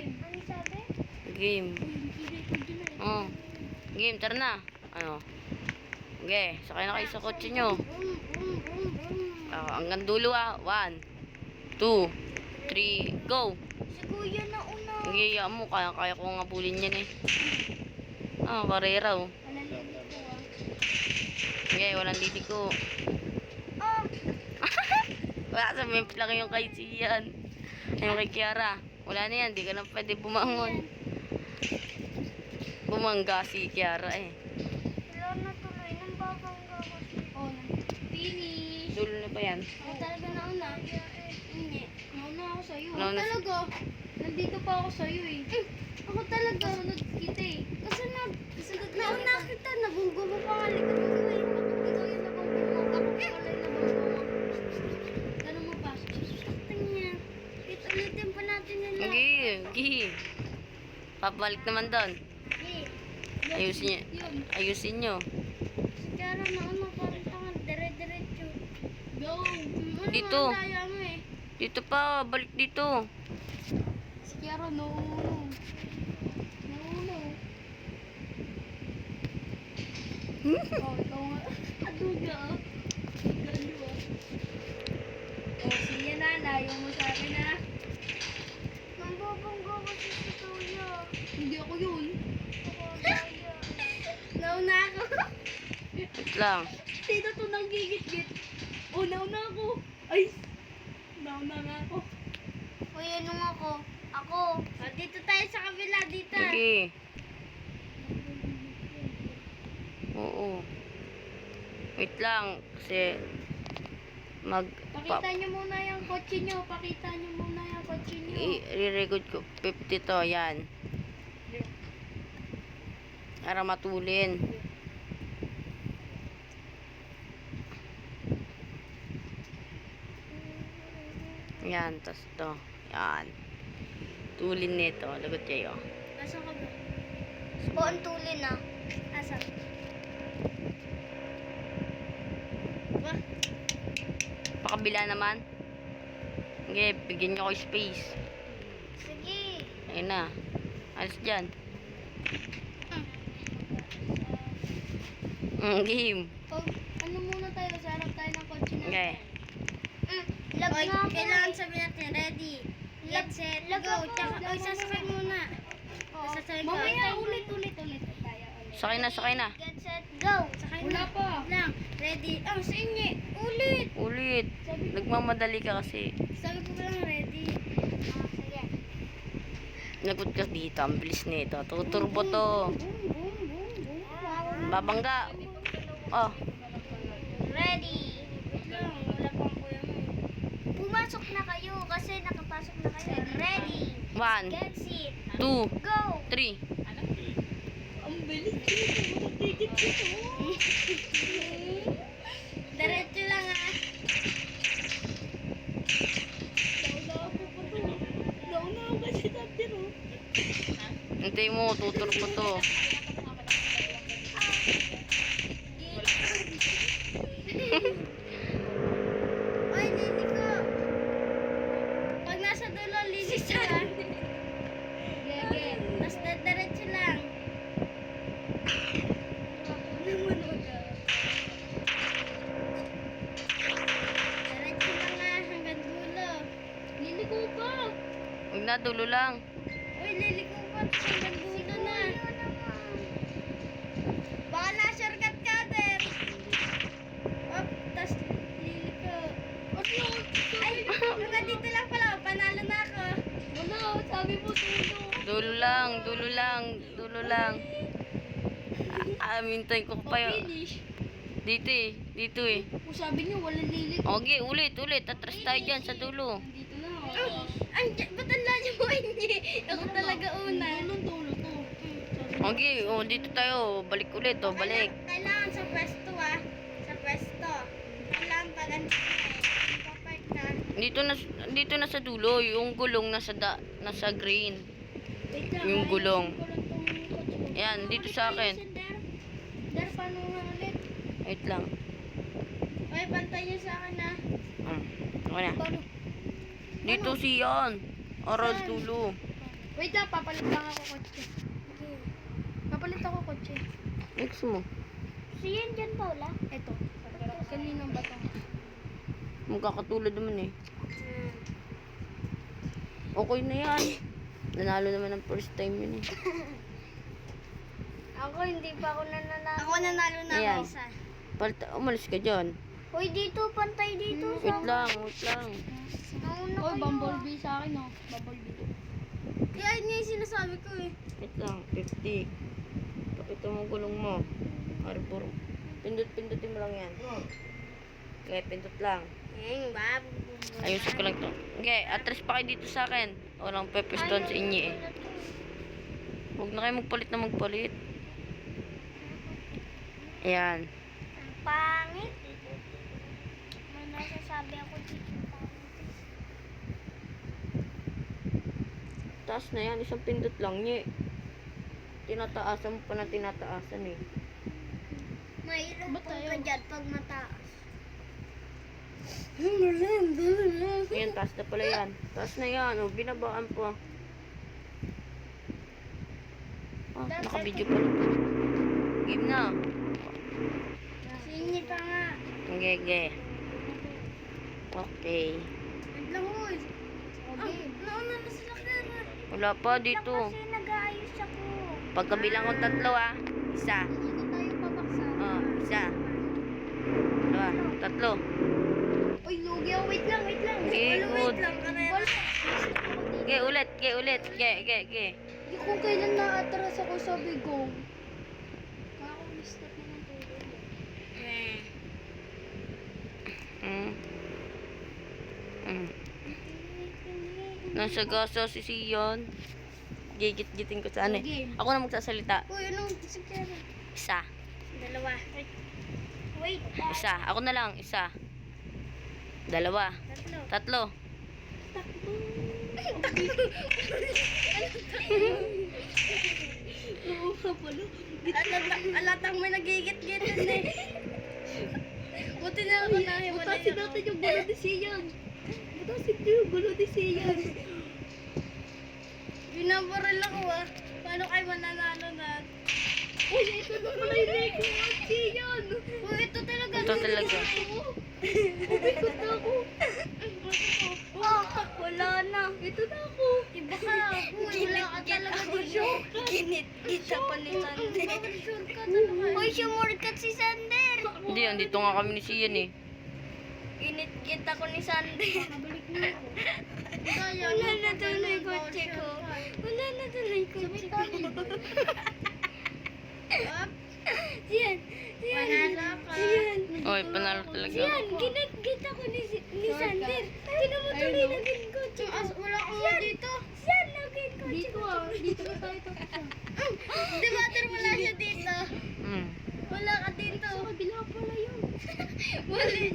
game. Ano sabi? Game. Oh. Game, tara na. Ano? Okay, sakay na kayo sa kotse nyo. Ah, hanggang dulo ah. One, two, three, go! Si Kuya na una. Iya mo. Kaya, kaya ko nga bulin yan eh. Ah, karera oh. Ko ah. Sige, walang didi ko. Ah! Wala sa memp lang yung kay Sian. Yung kay Kiara. Wala na yan, di ka na pwede bumangon. Bumangga si Kiara eh. Wala na tuloy. Nang babangga ko si... Oh, finish. Dulo na pa yan. Ako talaga nauna. Hindi. Nauna ako sa'yo. Nauna talaga. Nandito pa ako sa'yo eh. Ako talaga. Sunod kita eh. Kasi na... Sunod nauna kita. Nabunggo mo pa nga likod mo eh. Ikaw yung nabunggo mo. Ako pala yung nabunggo mo. Ganun mo pa. Saktan niya. Wait, ulitin pa natin yung lahat. Sige, sige. Papalik naman doon. Sige. Ayusin niyo. Ayusin nyo. Si Kiara nauna parang tangan. Dire-diretso. Go. Ano Dito. Dito pa, balik dito. Si Kiara nauuno. Nauuno. oh, ikaw nga. Aduga ah. Oh, siya na. Layo mo sa akin ah. Nambabangga kasi si. Hindi ako yun. Nauna ako. Wait lang. Sino to nang gigit-git? Oh, nauna ako. Ay! Nauna nga ako. Kuya, nung ako. Ako. Ah, dito tayo sa kabila, dito. Sige. Oo. Wait lang. Kasi mag... Pakita Pa, nyo muna yung kotse nyo. Pakita nyo muna yung kotse nyo. i-record ko. 50 to. Yan. Para matulin. Yan. Tapos to. Yan. Tulin nito. Lagot kayo. Asan ka ba? Ang tulin na. Asan? Ba? Pakabila naman. Sige, bigyan nyo ko space. Sige. Ayun na. Alis dyan. Mm, game. Pag, ano muna tayo? Sa harap tayo ng kotse na. Okay. Mm, lag Oy, nga kailangan sabihin natin, ready, get set, lag go. Tsaka, oy, sasakay muna. Oo. Sasakay ka. Mamaya ulit, ulit, ulit tayo. ulit. Sakay na, sakay na. Get set, go! Sakay Wala na. pa. Lang, ready. Oh, sa inyo. Ulit. Ulit. Nagmamadali ka kasi. Sabi ko lang, ready. Ah, sige. Nagot ka dito. Ang bilis nito. Tuturbo to. Boom, boom, boom, boom. Babangga. Oh. Ready. Pumasok na kayo kasi nakapasok na kayo. Ready. One, Get set. two, Go! three. Ang bilis dito. Matigit dito. Diretso lang ah. Nauna ako pa to. Nauna ako kasi dati no. Hintay mo. Tuturbo to. Oy, lili ko. Pag nasa dulo, ka. Gege. Tapos diretso lang. Diretso lang nga hanggang dulo. Liliko. Huwag na, dulo lang. Uy, liliko. Tapos hanggang dulo na. Baka na-shortcut ka din. Op, tapos liliko. Ay, hanggang dito lang pala. Panalo na ako. Wala, sabi mo dulo. Dulo lang, dulo lang, dulo lang. Ah, amintay ko pa yun. Finish. Dito eh, dito eh. Kung sabi niyo, wala liliko. Okay, ulit, ulit. Atras tayo dyan sa dulo. Dito na. Oh. Ay, ba't ang layo mo hindi? Ako talaga una. Dulo, dulo to. Okay, oh, dito tayo. Balik ulit, oh, balik. Kailangan sa pwesto ah. Sa pwesto. Kailangan pag andito na eh. Dito na, dito na sa dulo. Yung gulong nasa, da, nasa green. Yung gulong. Yan, dito sa akin. Der, paano nga ulit? Wait lang. Oy, bantay niyo sa akin ah. Ah, okay na. Paano? Dito si Yan. Aral dulo. Wait lang, papalit lang ako kotse. Papalit ako kotse. Next mo. So yan dyan, Paula? Ito. Kaninong ba to? Magkakatulad naman eh. Hmm. Okay na yan. Nanalo naman ng first time yun eh. Ako, hindi pa ako nananalo. Ako nanalo na Ayan. ako isa. Palta, umalis ka dyan. Hoy, dito, pantay dito. Wait lang, wait lang. Nauna Oy, kayo. bumblebee sa akin, oh. Bumblebee. Kaya yun yung sinasabi ko eh. Wait lang, 50. Pakita mo gulong mo. Arbor. Pindot-pindutin mo lang yan. Okay, pindot lang. Bab. Ayusin ko lang to. Okay, atras pa kayo dito sa akin. Walang pepeston sa inyo eh. Huwag na kayo magpalit na magpalit. Ayan. Ang pangit. May nasasabi ako dito. Taas na yan, isang pindot lang niya. Tinataasan mo pa na tinataasan eh. Ba't po ka dyan pag mataas. Ayan, taas na pala yan. Taas na yan, oh, binabaan pa. Ah, nakabidyo to. Game na. Singi pa nga. Okay, okay. Okay. Naglahoy. Ah, nauna na sila kaya. Wala pa dito. Kasi nag-aayos ako. Pagkabilang ko tatlo ah. Isa. Dito tayo pabaksa. Oh, isa. Dalawa. Tatlo. Uy, lugi ako. Wait lang, wait lang. Okay, Wala, wait good. lang. Karera. Okay, ulit. Okay, ulit. Okay, okay, okay. Hindi kung kailan na-atras ako sabi ko. Kaya ako na-stop na ng tulog. Eh. Mm. Mm. Nasa gasa si Sion. Gigit-gitin ko sa ano eh. Ako na magsasalita. Uy, anong sikero? Isa. Dalawa. Wait. Isa. Ako na lang. Isa. Dalawa. Tatlo. Tatlo. Alatang, may nagigit-gitin eh. Buti na ako na Butasin natin yung gulo ni Sian. Butasin ko yung gulo ni Sian. Binabaril ako ah. Paano kayo mananalo na? Uy, ito na pala yung Lego at Sian. Uy, ito talaga. Ito talaga. Umikot na ako. Oh, wala na. Ito na ako. Iba ka. Uy, wala ka talaga dito. Ginit-git pa ni Sander. Uy, sumurkat si Sander. Hindi, andito nga kami ni Sian eh. Ginit-git ako ni Sander. Nabalik na ako. Wala na tuloy kotse ko. Wala na tuloy kotse ko. Siyan, Panalo ka. Siyan. Oy, panalo talaga. Siyan, ginit-git ako ni, ni Sander. Tinan mo tuloy Ayun, oh. naging kotse ko. Wala akong Siyan. dito. Siyan, naging kotse Dito ko. ah. Dito na tayo tapos ah. Di ba, Ter, wala siya dito? Mm. Wala ka dito. Sa kabila pala yun. Mali.